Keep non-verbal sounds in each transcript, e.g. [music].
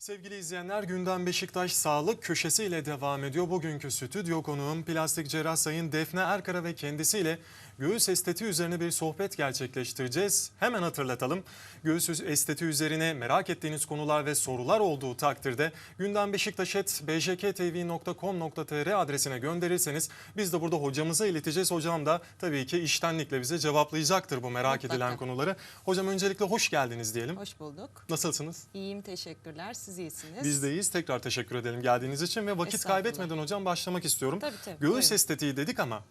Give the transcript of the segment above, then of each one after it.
Sevgili izleyenler gündem Beşiktaş Sağlık Köşesi ile devam ediyor. Bugünkü stüdyo konuğum plastik cerrah Sayın Defne Erkara ve kendisiyle göğüs estetiği üzerine bir sohbet gerçekleştireceğiz. Hemen hatırlatalım. Göğüs estetiği üzerine merak ettiğiniz konular ve sorular olduğu takdirde gündem beşiktaş.bjktv.com.tr adresine gönderirseniz biz de burada hocamıza ileteceğiz. Hocam da tabii ki iştenlikle bize cevaplayacaktır bu merak Mutlaka. edilen konuları. Hocam öncelikle hoş geldiniz diyelim. Hoş bulduk. Nasılsınız? İyiyim teşekkürler. Siz iyisiniz. Biz de iyiyiz. Tekrar teşekkür edelim geldiğiniz için ve vakit kaybetmeden hocam başlamak istiyorum. Tabii, tabii. Göğüs Buyurun. estetiği dedik ama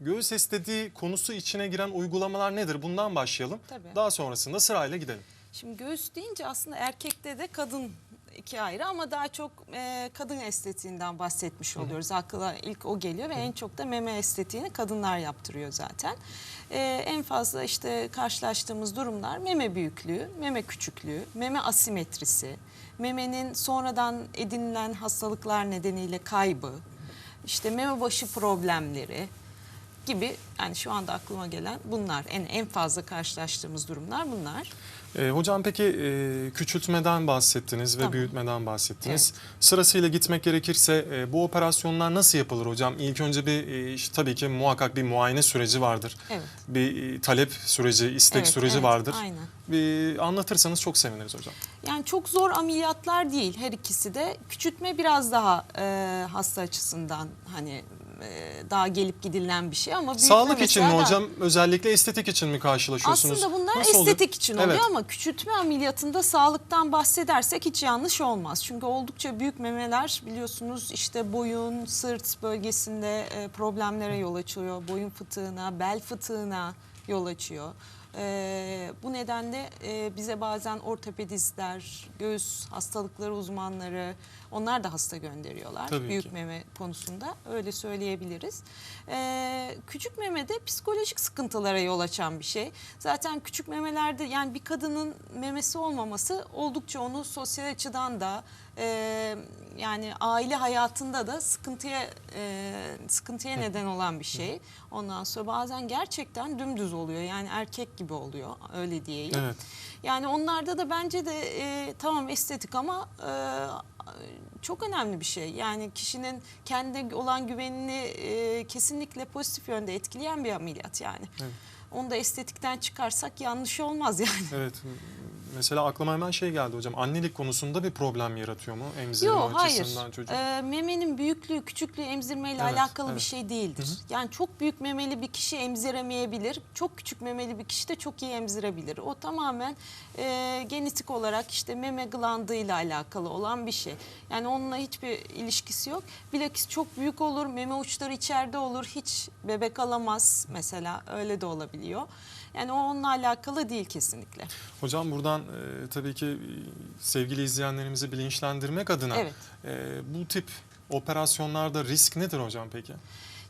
göğüs estetiği konusu içine giren uygulamalar nedir? Bundan başlayalım. Tabii. Daha sonrasında sırayla gidelim. Şimdi göğüs deyince aslında erkekte de kadın iki ayrı ama daha çok e, kadın estetiğinden bahsetmiş oluyoruz. Akla ilk o geliyor ve en çok da meme estetiğini kadınlar yaptırıyor zaten. E, en fazla işte karşılaştığımız durumlar meme büyüklüğü, meme küçüklüğü, meme asimetrisi, memenin sonradan edinilen hastalıklar nedeniyle kaybı, işte meme başı problemleri gibi yani şu anda aklıma gelen bunlar en en fazla karşılaştığımız durumlar bunlar. Ee, hocam peki e, küçültmeden bahsettiniz ve Tamam. büyütmeden bahsettiniz. Sırasıyla gitmek gerekirse e, bu operasyonlar nasıl yapılır hocam? İlk önce bir e, işte tabii ki muhakkak bir muayene süreci vardır. Evet. Bir e, talep süreci, istek Evet, süreci evet, vardır. aynen. Bir anlatırsanız çok seviniriz hocam. Yani çok zor ameliyatlar değil her ikisi de. Küçültme biraz daha e, hasta açısından hani e, daha gelip gidilen bir şey ama Sağlık için mi mesela daha- hocam? Özellikle estetik için mi karşılaşıyorsunuz? Aslında bunlar Nasıl oluyor? estetik için oluyor Evet. ama küçültme ameliyatında sağlıktan bahsedersek hiç yanlış olmaz. Çünkü oldukça büyük memeler biliyorsunuz işte boyun, sırt bölgesinde e, problemlere yol açıyor. Boyun fıtığına, bel fıtığına yol açıyor. E, bu nedenle e, bize bazen ortopedistler, göğüs hastalıkları uzmanları onlar da hasta gönderiyorlar. Tabii büyük ki. meme konusunda öyle söyleyebiliriz. Ee, küçük meme de psikolojik sıkıntılara yol açan bir şey. Zaten küçük memelerde yani bir kadının memesi olmaması oldukça onu sosyal açıdan da e, yani aile hayatında da sıkıntıya e, sıkıntıya neden olan bir şey. Ondan sonra bazen gerçekten dümdüz oluyor. Yani erkek gibi oluyor öyle diyeyim. Evet. Yani onlarda da bence de e, tamam estetik ama e, çok önemli bir şey. Yani kişinin kendi olan güvenini e, kesinlikle pozitif yönde etkileyen bir ameliyat yani. Evet. Onu da estetikten çıkarsak yanlış olmaz yani. Evet. Mesela aklıma hemen şey geldi hocam. Annelik konusunda bir problem yaratıyor mu emzirme Yok hayır. açısından çocuk? Ee, memenin büyüklüğü, küçüklüğü emzirmeyle Evet, alakalı evet. bir şey değildir. Yani çok büyük memeli bir kişi emziremeyebilir. Çok küçük memeli bir kişi de çok iyi emzirebilir. O tamamen e, genetik olarak işte meme glandıyla alakalı olan bir şey. Yani onunla hiçbir ilişkisi yok. Bilakis çok büyük olur, meme uçları içeride olur. Hiç bebek alamaz mesela öyle de olabiliyor. Yani o onunla alakalı değil kesinlikle. Hocam buradan e, tabii ki e, sevgili izleyenlerimizi bilinçlendirmek adına Evet. e, bu tip operasyonlarda risk nedir hocam peki?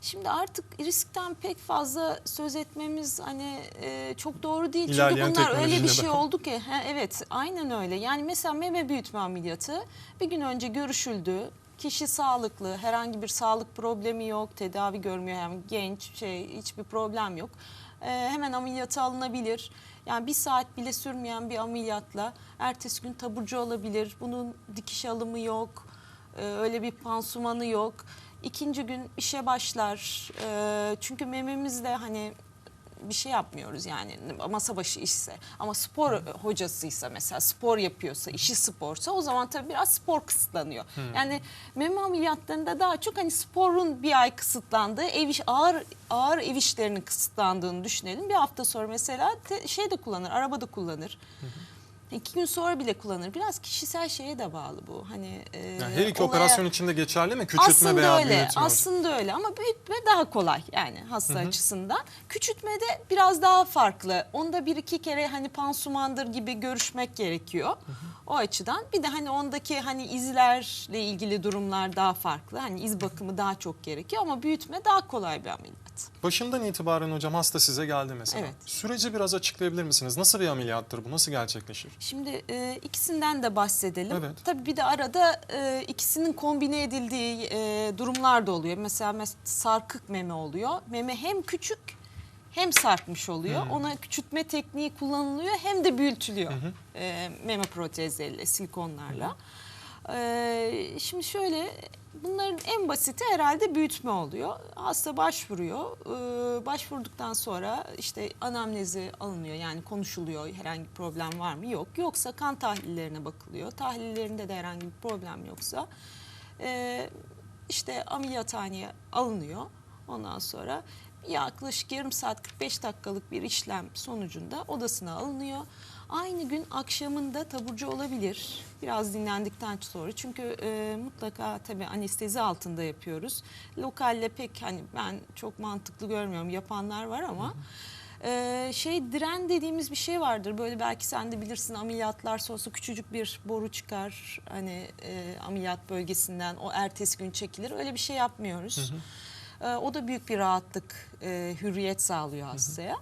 Şimdi artık riskten pek fazla söz etmemiz hani e, çok doğru değil. İlerleyen Çünkü bunlar öyle bir şey oldu ki. Ha, evet aynen öyle. Yani mesela meme büyütme ameliyatı bir gün önce görüşüldü. Kişi sağlıklı, herhangi bir sağlık problemi yok, tedavi görmüyor, yani genç, şey hiçbir problem yok. E, hemen ameliyata alınabilir. Yani bir saat bile sürmeyen bir ameliyatla ertesi gün taburcu olabilir. Bunun dikiş alımı yok, ee, öyle bir pansumanı yok. İkinci gün işe başlar. Ee, çünkü mememizde hani bir şey yapmıyoruz yani masa başı işse ama spor hocasıysa mesela spor yapıyorsa işi sporsa o zaman tabii biraz spor kısıtlanıyor. Yani meme ameliyatlarında daha çok hani sporun bir ay kısıtlandığı ev iş, ağır ağır ev işlerinin kısıtlandığını düşünelim. Bir hafta sonra mesela te- şey de kullanır araba da kullanır. İki gün sonra bile kullanır. Biraz kişisel şeye de bağlı bu. Hani e, Yani her iki olaya- operasyon içinde geçerli mi? Küçültme aslında veya öyle. büyütme? Aslında öyle ama büyütme daha kolay yani hasta açısından. Küçültmede biraz daha farklı. Onda bir iki kere hani pansumandır gibi görüşmek gerekiyor. O açıdan bir de hani ondaki hani izlerle ilgili durumlar daha farklı. Hani iz bakımı daha çok gerekiyor ama büyütme daha kolay bir ameliyat. Başından itibaren hocam hasta size geldi mesela. Evet. Süreci biraz açıklayabilir misiniz? Nasıl bir ameliyattır bu? Nasıl gerçekleşir? Şimdi e, ikisinden de bahsedelim. Evet. Tabii bir de arada e, ikisinin kombine edildiği e, durumlar da oluyor. Mesela mes- sarkık meme oluyor. Meme hem küçük hem sarkmış oluyor. Ona küçültme tekniği kullanılıyor hem de büyütülüyor. E, meme protezleriyle, silikonlarla. Ee, şimdi şöyle bunların en basiti herhalde büyütme oluyor. Hasta başvuruyor. Ee, başvurduktan sonra işte anamnezi alınıyor yani konuşuluyor herhangi bir problem var mı yok. Yoksa kan tahlillerine bakılıyor. Tahlillerinde de herhangi bir problem yoksa e, işte ameliyathaneye alınıyor. Ondan sonra yaklaşık yarım saat 45 dakikalık bir işlem sonucunda odasına alınıyor. Aynı gün akşamında taburcu olabilir. Biraz dinlendikten sonra. Çünkü e, mutlaka tabii anestezi altında yapıyoruz. Lokalle pek hani ben çok mantıklı görmüyorum. Yapanlar var ama e, şey diren dediğimiz bir şey vardır. Böyle belki sen de bilirsin ameliyatlar sonrası küçücük bir boru çıkar. Hani e, ameliyat bölgesinden o ertesi gün çekilir. Öyle bir şey yapmıyoruz. E, o da büyük bir rahatlık, e, hürriyet sağlıyor hastaya.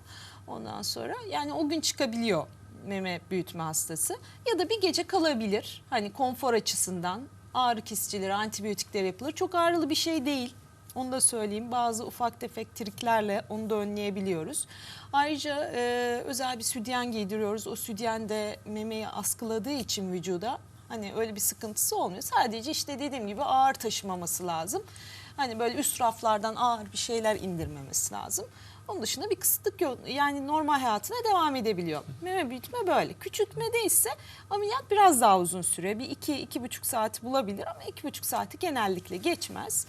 Ondan sonra yani o gün çıkabiliyor meme büyütme hastası ya da bir gece kalabilir. Hani konfor açısından ağrı kesicileri, antibiyotikler yapılır. Çok ağrılı bir şey değil. Onu da söyleyeyim. Bazı ufak tefek triklerle onu da önleyebiliyoruz. Ayrıca e, özel bir sütyen giydiriyoruz. O sütyen de memeyi askıladığı için vücuda hani öyle bir sıkıntısı olmuyor. Sadece işte dediğim gibi ağır taşımaması lazım. Hani böyle üst raflardan ağır bir şeyler indirmemesi lazım. Onun dışında bir kısıtlık yok. Yani normal hayatına devam edebiliyor. Meme büyütme böyle. Küçültmede ise ameliyat biraz daha uzun süre. Bir iki, iki buçuk saat bulabilir ama iki buçuk saati genellikle geçmez.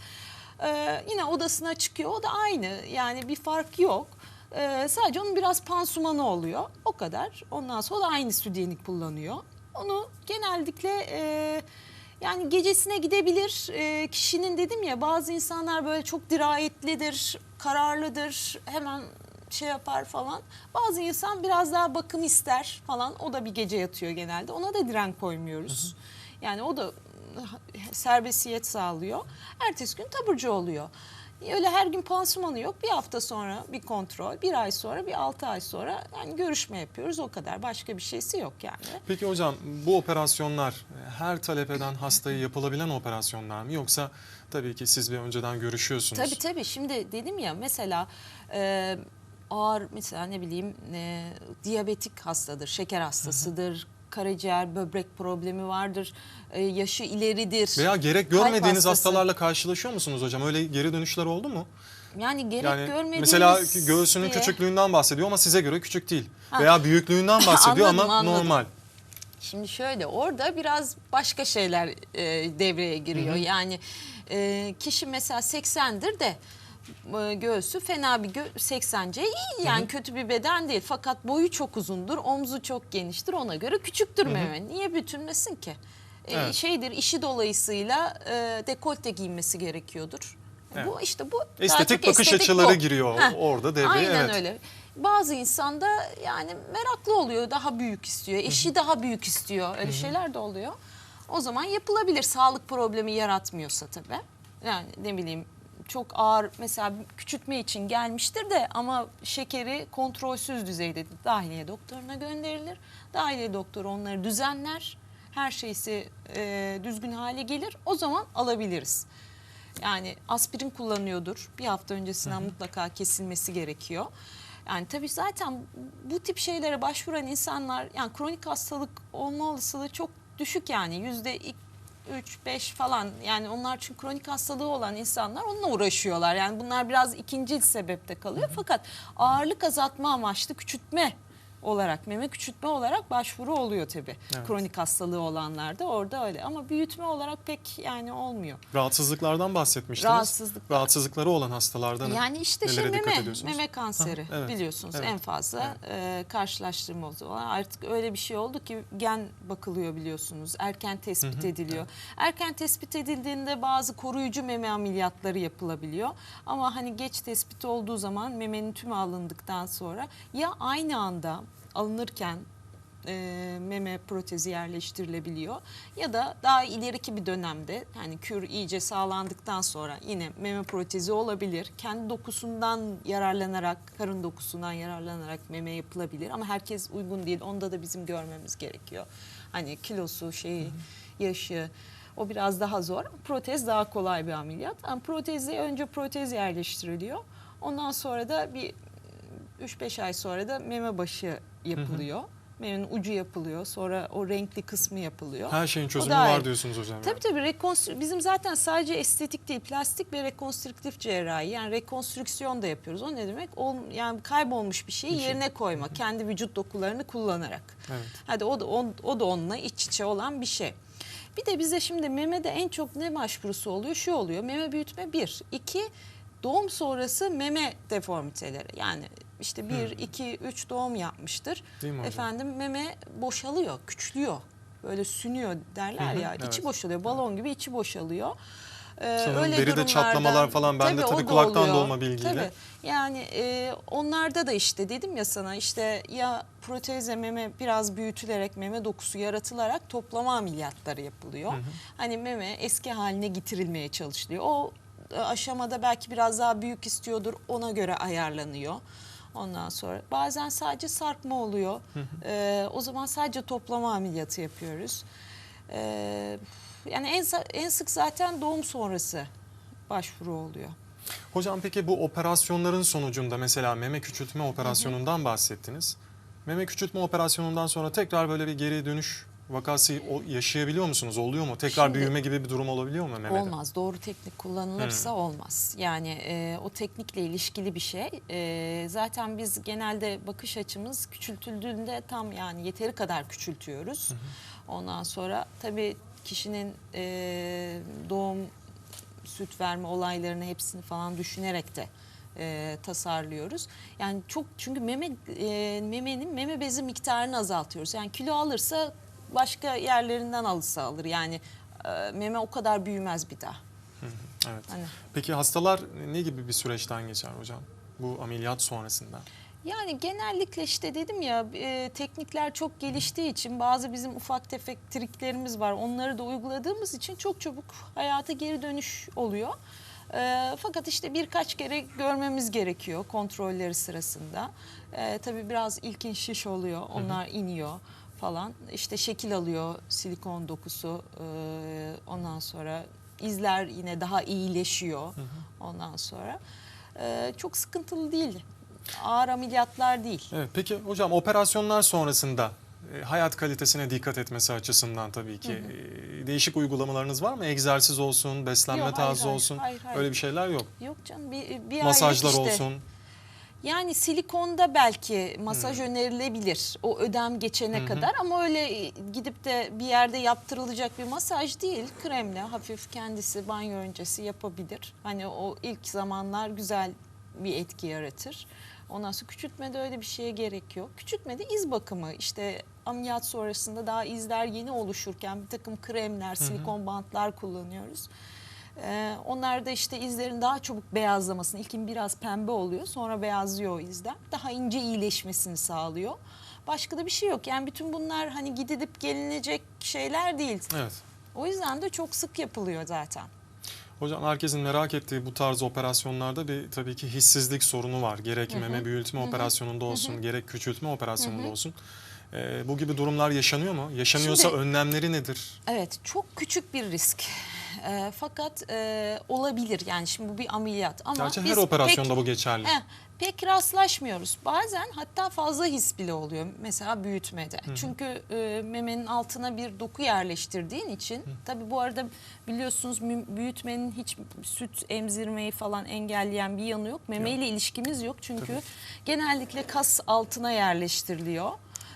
Ee, yine odasına çıkıyor. O da aynı. Yani bir fark yok. Ee, sadece onun biraz pansumanı oluyor. O kadar. Ondan sonra da aynı sütyenik kullanıyor. Onu genellikle e, yani gecesine gidebilir. E, kişinin dedim ya bazı insanlar böyle çok dirayetlidir, kararlıdır. Hemen şey yapar falan. Bazı insan biraz daha bakım ister falan. O da bir gece yatıyor genelde. Ona da diren koymuyoruz. Yani o da serbestiyet sağlıyor. Ertesi gün taburcu oluyor. Öyle her gün pansumanı yok. Bir hafta sonra bir kontrol, bir ay sonra, bir altı ay sonra yani görüşme yapıyoruz. O kadar. Başka bir şeysi yok yani. Peki hocam bu operasyonlar her talep eden hastayı yapılabilen operasyonlar mı yoksa tabii ki siz bir önceden görüşüyorsunuz. Tabii tabii. Şimdi dedim ya mesela e, ağır mesela ne bileyim e, diyabetik hastadır, şeker hastasıdır. Karaciğer, böbrek problemi vardır, e, yaşı ileridir. Veya gerek görmediğiniz hastası. hastalarla karşılaşıyor musunuz hocam? Öyle geri dönüşler oldu mu? Yani gerek Yani görmediğimiz mesela göğsünün diye- küçüklüğünden bahsediyor ama size göre küçük değil. Ha. Veya büyüklüğünden [laughs] bahsediyor Anladım, ama anladım. normal. Şimdi şöyle orada biraz başka şeyler e, devreye giriyor. Yani e, kişi mesela 80'dir de e, göğsü fena bir gö 80'ce iyi yani kötü bir beden değil. Fakat boyu çok uzundur, omzu çok geniştir ona göre küçüktür meme. Niye bütünlesin ki? E, Evet. şeydir işi dolayısıyla e, dekolte giyinmesi gerekiyordur. Evet. Bu işte bu Estetik bakış estetik açıları bu. giriyor Heh, orada devreye. Aynen evet. öyle. Bazı insanda yani meraklı oluyor, daha büyük istiyor, eşi daha büyük istiyor. Öyle şeyler de oluyor. O zaman yapılabilir sağlık problemi yaratmıyorsa tabii. Yani ne bileyim çok ağır mesela küçültme için gelmiştir de ama şekeri kontrolsüz düzeyde dahiliye doktoruna gönderilir. Dahiliye doktoru onları düzenler. Her şeysi e, düzgün hale gelir. O zaman alabiliriz. Yani aspirin kullanıyordur. Bir hafta öncesinden mutlaka kesilmesi gerekiyor. Yani tabii zaten bu tip şeylere başvuran insanlar yani kronik hastalık olma olasılığı çok düşük yani yüzde 3-5 falan. Yani onlar çünkü kronik hastalığı olan insanlar onunla uğraşıyorlar. Yani bunlar biraz ikinci sebepte kalıyor. Fakat ağırlık azaltma amaçlı küçültme olarak meme küçültme olarak başvuru oluyor tabii. Evet. Kronik hastalığı olanlarda orada öyle ama büyütme olarak pek yani olmuyor. Rahatsızlıklardan bahsetmiştiniz. Rahatsızlık. Rahatsızlıkları olan hastalardan Yani işte şey meme, meme kanseri Ha, evet, biliyorsunuz evet, en fazla e, karşılaştırma o zaman. Artık öyle bir şey oldu ki gen bakılıyor biliyorsunuz. Erken tespit ediliyor. Erken tespit edildiğinde bazı koruyucu meme ameliyatları yapılabiliyor. Ama hani geç tespit olduğu zaman memenin tümü alındıktan sonra ya aynı anda alınırken e, meme protezi yerleştirilebiliyor ya da daha ileriki bir dönemde yani kür iyice sağlandıktan sonra yine meme protezi olabilir. Kendi dokusundan yararlanarak, karın dokusundan yararlanarak meme yapılabilir ama herkes uygun değil. Onda da bizim görmemiz gerekiyor. Hani kilosu, şeyi, yaşı o biraz daha zor. Protez daha kolay bir ameliyat. Yani protezi önce protez yerleştiriliyor. Ondan sonra da bir 3-5 ay sonra da meme başı yapılıyor. Memenin ucu yapılıyor. Sonra o renkli kısmı yapılıyor. Her şeyin çözümü var ayrı. diyorsunuz hocam. Tabii tabii rekonstrü bizim zaten sadece estetik değil plastik ve rekonstrüktif cerrahi yani rekonstrüksiyon da yapıyoruz. O ne demek? Ol, yani kaybolmuş bir şeyi Bir şey. yerine koyma kendi vücut dokularını kullanarak. Evet. Hadi o da o, o da onunla iç içe olan bir şey. Bir de bize şimdi memede en çok ne başvurusu oluyor? Şu oluyor. Meme büyütme bir. iki doğum sonrası meme deformiteleri. Yani işte bir, iki, üç doğum yapmıştır. Hmm. Efendim meme boşalıyor, küçülüyor. Böyle sünüyor derler Hı hı, ya. evet. içi boşalıyor. Balon gibi içi boşalıyor. Ee, Sanırım deride durumlarda- çatlamalar falan, ben de tabii o da kulaktan oluyor. dolma bilgiyle. Tabii. Yani e, onlarda da işte dedim ya sana işte ya proteze meme biraz büyütülerek meme dokusu yaratılarak toplama ameliyatları yapılıyor. Hani meme eski haline getirilmeye çalışılıyor. O e, aşamada belki biraz daha büyük istiyordur ona göre ayarlanıyor. Ondan sonra bazen sadece sarkma oluyor. Ee, o zaman sadece toplama ameliyatı yapıyoruz. Ee, yani en, en sık zaten doğum sonrası başvuru oluyor. Hocam peki bu operasyonların sonucunda mesela meme küçültme operasyonundan bahsettiniz. Meme küçültme operasyonundan sonra tekrar böyle bir geri dönüş vakası yaşayabiliyor musunuz? Oluyor mu? Tekrar Şimdi- büyüme gibi bir durum olabiliyor mu memede? Olmaz. Doğru teknik kullanılırsa olmaz. Yani e, o teknikle ilişkili bir şey. E, zaten biz genelde bakış açımız küçültüldüğünde tam yani yeteri kadar küçültüyoruz. Ondan sonra tabii kişinin e, doğum süt verme olaylarını hepsini falan düşünerek de e, tasarlıyoruz. Yani çok çünkü meme e, memenin meme bezi miktarını azaltıyoruz. Yani kilo alırsa başka yerlerinden alırsa alır. Yani e, meme o kadar büyümez bir daha. Evet. Hani Peki hastalar ne gibi bir süreçten geçer hocam? Bu ameliyat sonrasında. Yani genellikle işte dedim ya e, teknikler çok geliştiği için bazı bizim ufak tefek triklerimiz var. Onları da uyguladığımız için çok çabuk hayata geri dönüş oluyor. E, fakat işte birkaç kere görmemiz gerekiyor kontrolleri sırasında. E, tabii biraz ilkin şiş oluyor. Onlar iniyor falan. İşte şekil alıyor silikon dokusu. E, ondan sonra izler yine daha iyileşiyor. Ondan sonra e, çok sıkıntılı değil. Ağır ameliyatlar değil. Evet. Peki hocam operasyonlar sonrasında e, hayat kalitesine dikkat etmesi açısından tabii ki e, değişik uygulamalarınız var mı? Egzersiz olsun, beslenme Yok, tarzı hayır, olsun. hayır, hayır. Öyle bir şeyler yok. Yok canım bir, bir Masajlar işte. olsun. Yani silikonda belki masaj Hmm. önerilebilir o ödem geçene kadar ama öyle gidip de bir yerde yaptırılacak bir masaj değil. Kremle hafif kendisi banyo öncesi yapabilir. Hani o ilk zamanlar güzel bir etki yaratır. Ondan sonra küçültmede öyle bir şeye gerek yok. Küçültmede iz bakımı işte ameliyat sonrasında daha izler yeni oluşurken bir takım kremler, silikon bantlar kullanıyoruz. Ee, onlar da işte izlerin daha çabuk beyazlamasını, ilkin biraz pembe oluyor sonra beyazlıyor o izler. Daha ince iyileşmesini sağlıyor. Başka da bir şey yok. Yani bütün bunlar hani gidilip gelinecek şeyler değil. Evet. O yüzden de çok sık yapılıyor zaten. Hocam herkesin merak ettiği bu tarz operasyonlarda bir tabii ki hissizlik sorunu var. Gerek meme büyütme operasyonunda olsun, gerek küçültme operasyonunda olsun. Ee, bu gibi durumlar yaşanıyor mu? Yaşanıyorsa Şimdi- önlemleri nedir? Evet çok küçük bir risk. Ee, fakat e, olabilir yani şimdi bu bir ameliyat ama Gerçi biz her operasyonda pek- bu geçerli. Heh, pek rastlaşmıyoruz. Bazen hatta fazla his bile oluyor mesela büyütmede. Çünkü e, memenin altına bir doku yerleştirdiğin için tabii bu arada biliyorsunuz büyütmenin hiç süt emzirmeyi falan engelleyen bir yanı yok. Memeyle ilişkimiz yok çünkü Tabii. genellikle kas altına yerleştiriliyor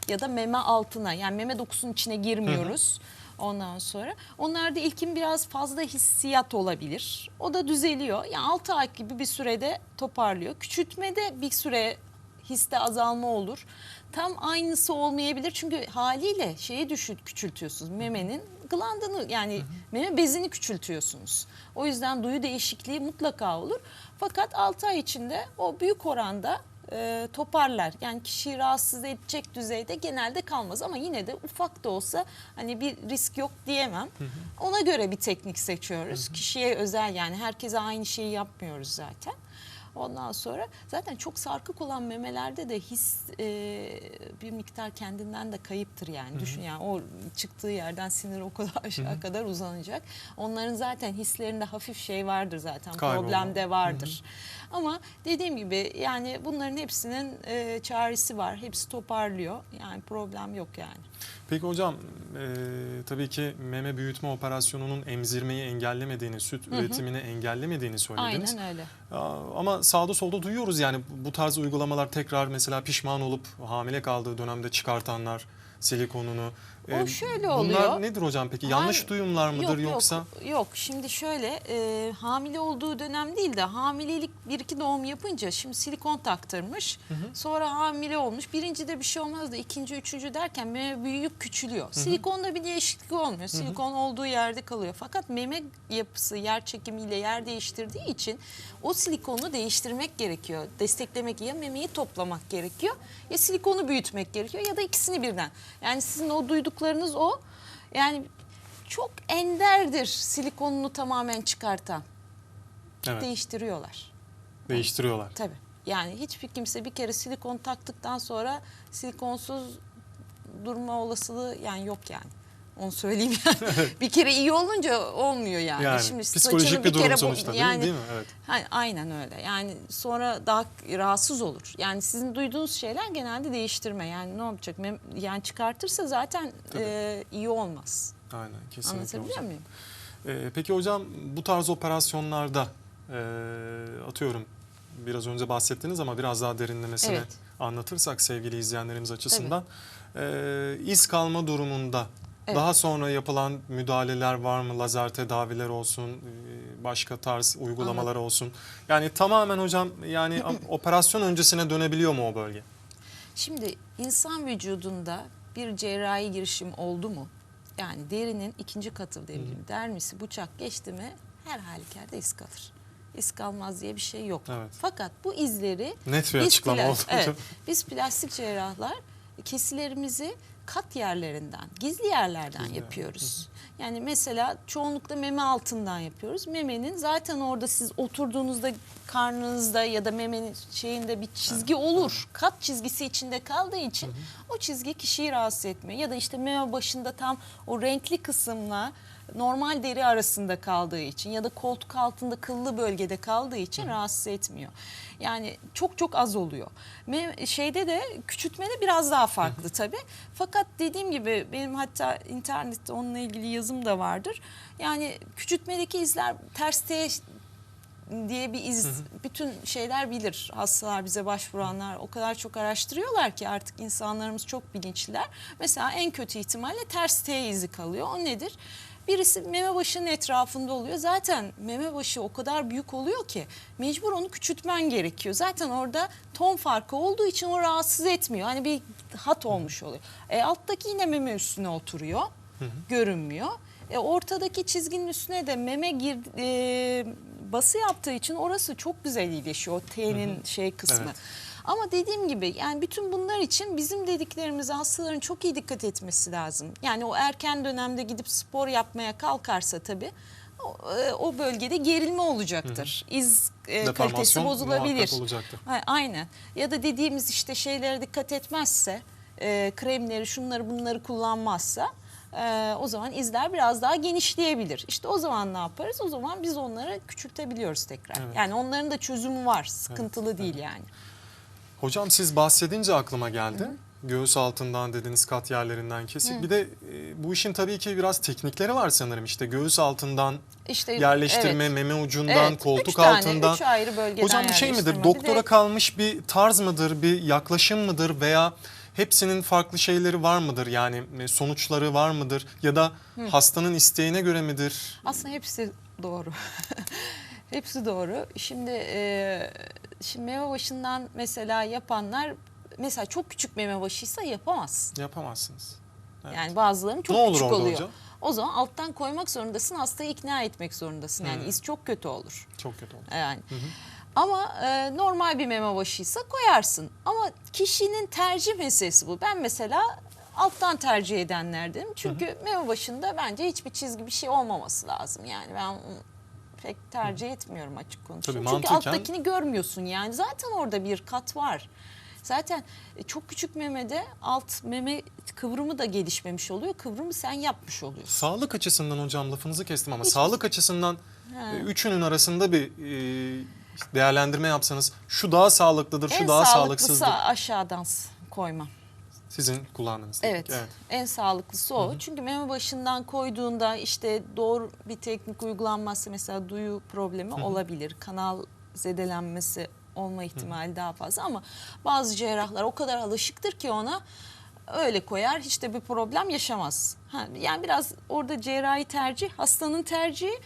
ya da meme altına yani meme dokusunun içine girmiyoruz. Ondan sonra onlarda ilkin biraz fazla hissiyat olabilir. O da düzeliyor. Yani 6 ay gibi bir sürede toparlıyor. Küçültmede bir süre histe azalma olur. Tam aynısı olmayabilir çünkü haliyle şeyi düşük küçültüyorsunuz. Memenin glandını yani meme bezini küçültüyorsunuz. O yüzden duyu değişikliği mutlaka olur. Fakat 6 ay içinde o büyük oranda e, toparlar. Yani kişiyi rahatsız edecek düzeyde genelde kalmaz ama yine de ufak da olsa hani bir risk yok diyemem. Ona göre bir teknik seçiyoruz. Kişiye özel yani herkese aynı şeyi yapmıyoruz zaten. Ondan sonra zaten çok sarkık olan memelerde de his e, bir miktar kendinden de kayıptır yani. Düşün yani o çıktığı yerden sinir o kadar aşağı [laughs] kadar uzanacak. Onların zaten hislerinde hafif şey vardır zaten. Kaybolma. Problem de vardır. Ama dediğim gibi yani bunların hepsinin e, çaresi var. Hepsi toparlıyor. Yani problem yok yani. Peki hocam e, tabii ki meme büyütme operasyonunun emzirmeyi engellemediğini, süt üretimini engellemediğini söylediniz. Aynen öyle. Ama sağda solda duyuyoruz yani bu tarz uygulamalar tekrar mesela pişman olup hamile kaldığı dönemde çıkartanlar silikonunu. O şöyle Bunlar oluyor. nedir hocam peki? Yanlış Hayır, duyumlar mıdır yok, yoksa? Yok, yok. Şimdi şöyle e, hamile olduğu dönem değil de hamilelik bir iki doğum yapınca şimdi silikon taktırmış. Sonra hamile olmuş. Birinci de bir şey olmaz da ikinci, üçüncü derken meme büyüyüp küçülüyor. Silikonda bir değişiklik olmuyor. Silikon olduğu yerde kalıyor. Fakat meme yapısı yer çekimiyle yer değiştirdiği için o silikonu değiştirmek gerekiyor. Desteklemek ya memeyi toplamak gerekiyor ya silikonu büyütmek gerekiyor ya da ikisini birden. Yani sizin o duyduklarınız o. Yani çok enderdir silikonunu tamamen çıkartan. Evet, Değiştiriyorlar. değiştiriyorlar. Tabii. Yani hiçbir kimse bir kere silikon taktıktan sonra silikonsuz durma olasılığı yani yok yani. Onu söyleyeyim yani. [laughs] bir kere iyi olunca olmuyor yani. Yani Şimdi psikolojik bir durum kere sonuçta mi? değil mi? Evet. Ha, aynen öyle. Yani sonra daha rahatsız olur. Yani sizin duyduğunuz şeyler genelde değiştirme. Yani ne? Mem- Yani çıkartırsa zaten Tabii. e, iyi olmaz. Aynen kesinlikle Anlatabiliyor hocam. muyum? Ee, peki hocam bu tarz operasyonlarda e, atıyorum biraz önce bahsettiniz ama biraz daha derinlemesine Evet. anlatırsak sevgili izleyenlerimiz açısından e, iz kalma durumunda Evet. daha sonra yapılan müdahaleler var mı? Lazer tedaviler olsun, e, başka tarz uygulamalar olsun. Yani tamamen hocam yani [laughs] operasyon öncesine dönebiliyor mu o bölge? Şimdi insan vücudunda bir cerrahi girişim oldu mu? Yani derinin ikinci katı diyebilirim. Dermisi bıçak geçti mi her halükarda iz kalır. İz kalmaz diye bir şey yok. Evet. Fakat bu izleri Net bir biz açıklama pla- oldu evet, biz plastik cerrahlar kesilerimizi kat yerlerinden, gizli yerlerden Gizli yer. yapıyoruz. Yani mesela çoğunlukla meme altından yapıyoruz. Memenin zaten orada siz oturduğunuzda karnınızda ya da memenin şeyinde bir çizgi olur. Kat çizgisi içinde kaldığı için o çizgi kişiyi rahatsız etmiyor. Ya da işte meme başında tam o renkli kısımla normal deri arasında kaldığı için ya da koltuk altında kıllı bölgede kaldığı için rahatsız etmiyor. Yani çok çok az oluyor. Şeyde de küçültmede biraz daha farklı tabii. Fakat dediğim gibi benim hatta internette onunla ilgili yazım da vardır. Yani küçültmedeki izler ters T diye bir iz bütün şeyler bilir. Hastalar bize başvuranlar o kadar çok araştırıyorlar ki artık insanlarımız çok bilinçliler. Mesela en kötü ihtimalle ters T izi kalıyor. O nedir? Birisi meme başının etrafında oluyor. Zaten meme başı o kadar büyük oluyor ki mecbur onu küçültmen gerekiyor. Zaten orada ton farkı olduğu için o rahatsız etmiyor. Hani bir hat olmuş oluyor. E, alttaki yine meme üstüne oturuyor. Görünmüyor. E, ortadaki çizginin üstüne de meme gir, e, bası yaptığı için orası çok güzel iyileşiyor. O T'nin şey kısmı. Evet. Ama dediğim gibi yani bütün bunlar için bizim dediklerimize hastaların çok iyi dikkat etmesi lazım. Yani o erken dönemde gidip spor yapmaya kalkarsa tabii o, e, o bölgede gerilme olacaktır. İz e, kalitesi bozulabilir. olacaktır. Ha, Aynen. Ya da dediğimiz işte şeylere dikkat etmezse, e, kremleri, şunları bunları kullanmazsa e, o zaman izler biraz daha genişleyebilir. İşte o zaman ne yaparız? O zaman biz onları küçültebiliyoruz tekrar. Evet. Yani onların da çözümü var. Sıkıntılı değil yani. Hocam siz bahsedince aklıma geldi. Göğüs altından dediniz kat yerlerinden kesik. Bir de e, bu işin tabii ki biraz teknikleri var sanırım. İşte göğüs altından İşte yerleştirme, evet. meme ucundan, Evet, üç koltuk tane, altından. üç ayrı bölgeden Hocam bir şey midir? Doktora de- kalmış bir tarz mıdır, bir yaklaşım mıdır veya hepsinin farklı şeyleri var mıdır? Yani e, sonuçları var mıdır? Ya da hastanın isteğine göre midir? Aslında hepsi doğru. [laughs] hepsi doğru. Şimdi e, şimdi meme başından mesela yapanlar mesela çok küçük meme başıysa yapamaz. Yapamazsınız. Evet. Yani bazılarının çok Ne olur küçük orada oluyor. hocam? O zaman alttan koymak zorundasın. Hastayı ikna etmek zorundasın. Yani Hmm. iz çok kötü olur. Çok kötü oldu. Yani. Ama e, normal bir meme başıysa koyarsın. Ama kişinin tercih meselesi bu. Ben mesela alttan tercih edenlerdenim. Çünkü meme başında bence hiçbir çizgi bir şey olmaması lazım. Yani ben pek tercih etmiyorum açık konuşayım. Tabii Çünkü mantıken- alttakini görmüyorsun yani. Zaten orada bir kat var. Zaten e, çok küçük memede alt meme kıvrımı da gelişmemiş oluyor. Kıvrımı sen yapmış oluyorsun. Sağlık açısından hocam lafınızı kestim ama Hiç- sağlık açısından Ha. e, üçünün arasında bir e, değerlendirme yapsanız şu daha sağlıklıdır, şu en daha sağlıklısı sağlıksızdır. aşağıdan s- koyma. Sizin kullandığınız. Evet, teknik, En sağlıklısı o. Çünkü meme başından koyduğunda işte doğru bir teknik uygulanmazsa mesela duyu problemi olabilir. Kanal zedelenmesi olma ihtimali daha fazla ama bazı cerrahlar o kadar alışıktır ki ona öyle koyar hiç de bir problem yaşamaz. Ha, yani biraz orada cerrahi tercih, hastanın tercihi,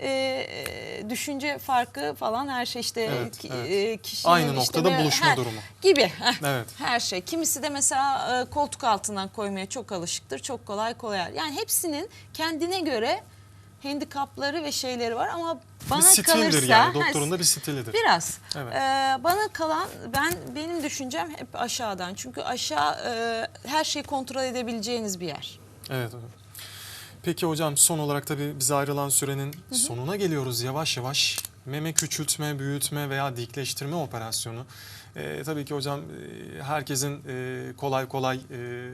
e, düşünce farkı falan her şey işte Evet, ki- evet. e, kişinin Aynı işte noktada böyle- buluşma Ha, durumu. gibi. Evet. Her şey. Kimisi de mesela e, koltuk altından koymaya çok alışıktır. Çok kolay koyar. Yani hepsinin kendine göre handikapları ve şeyleri var ama bana bir stildir kalırsa yani doktorun da bir stilidir. Biraz. Evet. Ee, bana kalan ben benim düşüncem hep aşağıdan. Çünkü aşağı e, her şeyi kontrol edebileceğiniz bir yer. Evet hocam. Peki hocam son olarak tabii bize ayrılan sürenin sonuna geliyoruz yavaş yavaş. Meme küçültme, büyütme veya dikleştirme operasyonu. Ee, tabii ki hocam e, herkesin e, kolay kolay e,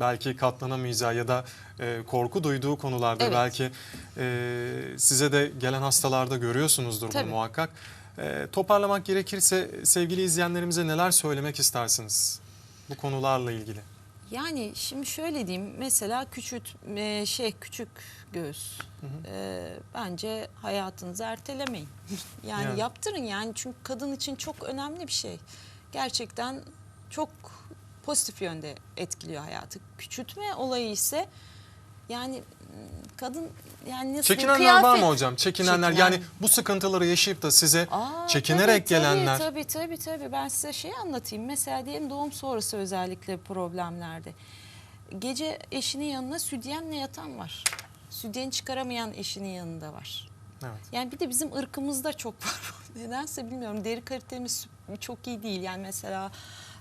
belki katlanamayacağı ya da e, korku duyduğu konularda Evet. belki e, size de gelen hastalarda görüyorsunuzdur Tabii. bunu muhakkak. E, toparlamak gerekirse sevgili izleyenlerimize neler söylemek istersiniz bu konularla ilgili? Yani şimdi şöyle diyeyim mesela küçült e, şey küçük göğüs e, bence hayatınızı ertelemeyin. [laughs] yani, Yani. yaptırın yani çünkü kadın için çok önemli bir şey. Gerçekten çok pozitif yönde etkiliyor hayatı. Küçültme olayı ise yani kadın yani nasıl Çekinenler var mı kıyafet- hocam? Çekinenler Çekinen- yani bu sıkıntıları yaşayıp da size Aa, çekinerek tabii, gelenler. Tabii tabii tabii. Ben size şey anlatayım. Mesela diyelim doğum sonrası özellikle problemlerde. Gece eşinin yanına südyenle yatan var. Südyen çıkaramayan eşinin yanında var. Evet. Yani bir de bizim ırkımızda çok var. [laughs] Nedense bilmiyorum. Deri kalitemiz çok iyi değil. Yani mesela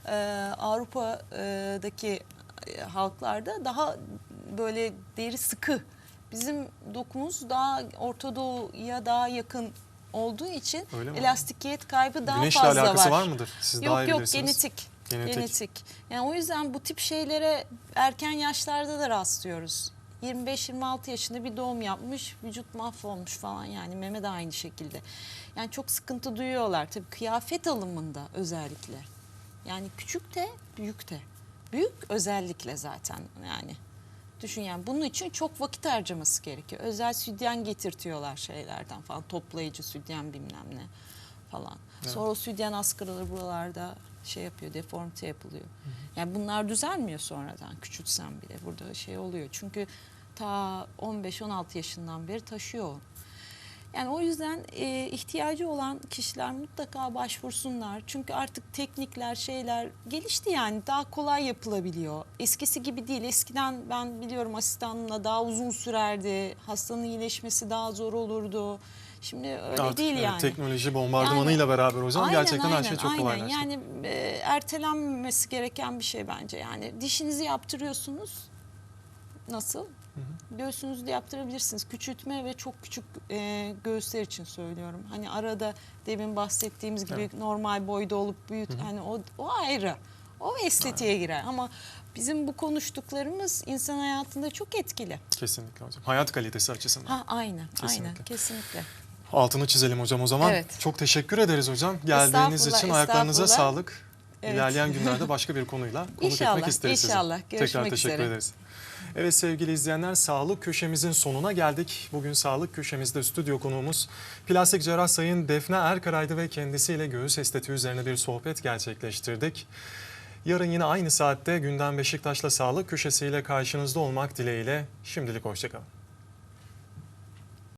e, Avrupa'daki halklarda daha böyle deri sıkı. Bizim dokumuz daha Orta Doğu'ya daha yakın olduğu için elastikiyet kaybı daha Güneşle fazla alakası var. var mıdır? Siz yok daha iyi yok bilirsiniz. genetik. Genetik. Genetik. Yani o yüzden bu tip şeylere erken yaşlarda da rastlıyoruz. 25-26 yaşında bir doğum yapmış, vücut mahvolmuş falan yani meme de aynı şekilde. Yani çok sıkıntı duyuyorlar tabii kıyafet alımında özellikle. Yani küçük de büyük de. Büyük özellikle zaten yani. Düşün yani bunun için çok vakit harcaması gerekiyor. Özel sütyen getirtiyorlar şeylerden falan. Toplayıcı sütyen bilmem ne falan. Sonra o sütyen askırılır buralarda şey yapıyor, deformite yapılıyor. Yani bunlar düzelmiyor sonradan küçültsen bile. Burada şey oluyor. Çünkü ta 15-16 yaşından beri taşıyor. Yani o yüzden e, ihtiyacı olan kişiler mutlaka başvursunlar. Çünkü artık teknikler, şeyler gelişti yani daha kolay yapılabiliyor. Eskisi gibi değil. Eskiden ben biliyorum asistanla daha uzun sürerdi. Hastanın iyileşmesi daha zor olurdu. Şimdi öyle Artık değil yani. teknoloji bombardımanıyla beraber hocam Aynen, gerçekten her şey aynen, çok aynen. kolaylaştı. Yani e, ertelenmemesi gereken bir şey bence. Yani dişinizi yaptırıyorsunuz. Nasıl? Göğsünüzü de yaptırabilirsiniz. Küçültme ve çok küçük e, göğüsler için söylüyorum. Hani arada demin bahsettiğimiz gibi Evet. normal boyda olup büyüt hani o o ayrı. O estetiğe girer ama bizim bu konuştuklarımız insan hayatında çok etkili. Kesinlikle hocam. Hayat kalitesi açısından. Ha aynen, aynen Kesinlikle. kesinlikle. Altını çizelim hocam o zaman. Evet. Çok teşekkür ederiz hocam. Geldiğiniz için ayaklarınıza sağlık. Evet. İlerleyen [laughs] günlerde başka bir konuyla konuk İnşallah, etmek isteriz sizi. inşallah. Tekrar Görüşmek teşekkür üzere. ederiz. Evet sevgili izleyenler sağlık köşemizin sonuna geldik. Bugün sağlık köşemizde stüdyo konuğumuz plastik cerrah sayın Defne Erkaray'dı ve kendisiyle göğüs estetiği üzerine bir sohbet gerçekleştirdik. Yarın yine aynı saatte gündem Beşiktaş'la sağlık köşesiyle karşınızda olmak dileğiyle şimdilik hoşçakalın.